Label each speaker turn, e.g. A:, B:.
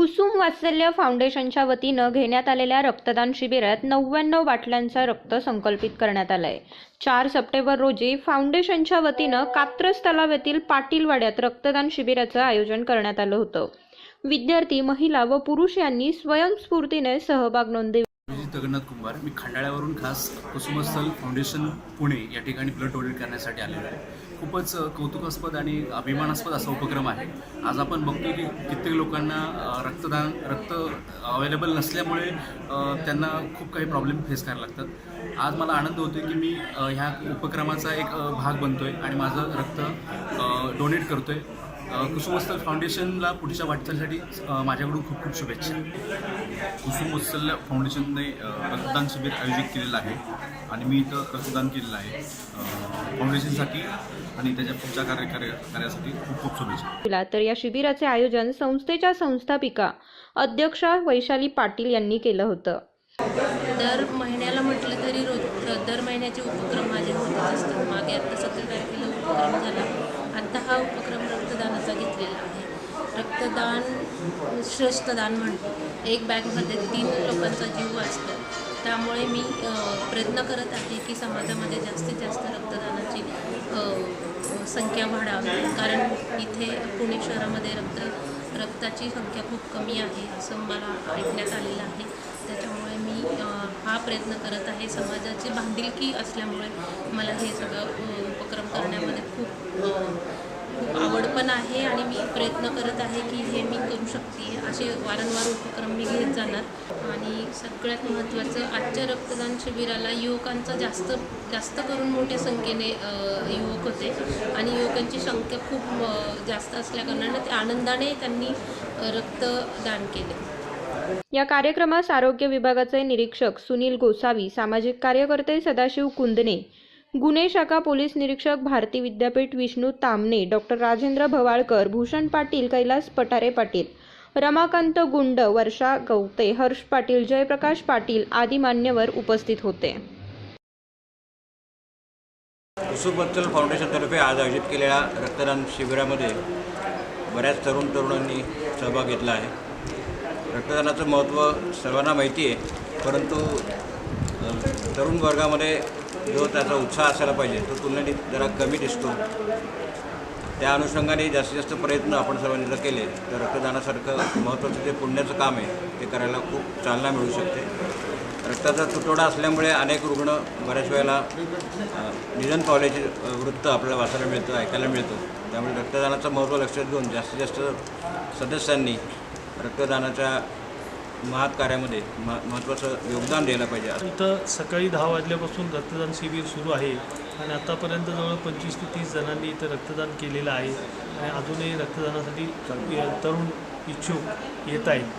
A: कुसुम वात्सल्य फाउंडेशनच्या वतीनं घेण्यात आलेल्या रक्तदान शिबिरात नव्याण्णव बाटल्यांचा रक्त संकल्पित करण्यात आलाय. चार सप्टेंबर रोजी फाउंडेशनच्या वतीनं कात्रज तलाव येथील पाटीलवाड्यात रक्तदान शिबिराचं आयोजन करण्यात आलं होतं. विद्यार्थी महिला व पुरुष यांनी स्वयंस्फूर्तीने सहभाग नोंदवला
B: जगन्नाथ कुंभार. मी खंडाळ्यावरून खास कुसुमस्थल फाउंडेशन पुणे या ठिकाणी ब्लड डोनेट करण्यासाठी आलेलो आहे. खूपच कौतुकास्पद आणि अभिमानास्पद असा उपक्रम आहे. आज आपण बघतो की कित्येक लोकांना रक्तदान रक्त अवेलेबल नसल्यामुळे त्यांना खूप काही प्रॉब्लेम फेस करायला लागतात. आज मला आनंद होतो की मी ह्या उपक्रमाचा एक भाग भाग बनतोय आणि माझं रक्त डोनेट करतोय. आहे कुसुमस्थल फाउंडेशनला पुढच्या वाटचालीसाठी माझ्याकडून खूप खूप शुभेच्छा.
C: कुसुम वत्सल्य फाउंडेशनने रक्तदान शिबिर आयोजित केलेलं आहे आणि मी इथं रक्तदान केलेलं आहे. फाउंडेशनसाठी आणि त्याच्या पुढच्या कार्य कार्य कार्यासाठी खूप खूप शुभेच्छा.
A: तर या शिबिराचे आयोजन संस्थेच्या संस्थापिका अध्यक्षा वैशाली पाटील यांनी केलं होतं.
D: दर महिन्याला म्हटलं तरी रोज दर महिन्याचे उपक्रम माझे होतच असतात. मागे आत्ता सतरा तारखेला उपक्रम झाला. आत्ता हा उपक्रम रक्तदानाचा घेतलेला आहे. रक्तदान श्रेष्ठ दान म्हणतो. एक बॅगमध्ये तीन लोकांचा जीव वाचतो त्यामुळे मी प्रयत्न करत आहे की समाजामध्ये जास्तीत जास्त रक्तदानाची संख्या वाढावी. कारण इथे पुणे शहरामध्ये रक्त रक्ताची संख्या खूप कमी आहे असं मला ऐकण्यात आलेलं आहे. त्याच्यामुळे मी हा प्रयत्न करत आहे. समाजाची बांधिलकी असल्यामुळे मला हे सगळं उपक्रम करण्यामध्ये खूप खूप आवड पण आहे आणि मी प्रयत्न करत आहे की हे मी करू शकते. असे वारंवार उपक्रम मी घेत जाणार. आणि सगळ्यात महत्त्वाचं आजच्या रक्तदान शिबिराला युवकांचा जास्त जास्त करून मोठ्या संख्येने युवक होते. आणि युवकांची संख्या खूप जास्त असल्याकारणाने ते आनंदाने त्यांनी रक्तदान केले.
A: या कार्यक्रमास आरोग्य विभागाचे निरीक्षक सुनील गोसावी सामाजिक कार्यकर्ते सदाशिव कुंदने गुन्हे शाखा पोलीस निरीक्षक भारती विद्यापीठ विष्णू तामने डॉक्टर राजेंद्र भवाळकर भूषण पाटील कैलास पठारे पाटील रमाकांत गुंड वर्षा गवते हर्ष पाटील जयप्रकाश पाटील आदी मान्यवर उपस्थित होते.
E: कुसुमबत्तल फाउंडेशनतर्फे आज आयोजित केलेल्या रक्तदान शिबिरामध्ये बऱ्याच तरुण तरुणांनी सहभाग घेतला आहे. रक्तदानाचं महत्त्व सर्वांना माहिती आहे परंतु तरुण वर्गामध्ये जो त्याचा उत्साह असायला पाहिजे तो तुलनेने जरा कमी दिसतो. त्या अनुषंगाने जास्तीत जास्त प्रयत्न आपण सर्वांनी जर केले तर रक्तदानासारखं महत्त्वाचं जे पुण्याचं काम आहे ते करायला खूप चालना मिळू शकते. रक्ताचा तुटवडा असल्यामुळे अनेक रुग्ण बऱ्याच वेळेला निधन पावल्याचे वृत्त आपल्याला वाचायला मिळतं ऐकायला मिळतं. त्यामुळे रक्तदानाचं महत्त्व लक्षात घेऊन जास्तीत जास्त सदस्यांनी रक्तदानाच्या महात कार्यामध्ये म महत्त्वाचं योगदान द्यायला पाहिजे.
F: इथं सकाळी दहा वाजल्यापासून रक्तदान शिबिर सुरू आहे आणि आतापर्यंत जवळ पंचवीस ते तीस जणांनी इथं रक्तदान केलेलं आहे आणि अजूनही रक्तदानासाठी तरुण इच्छुक येत आहेत.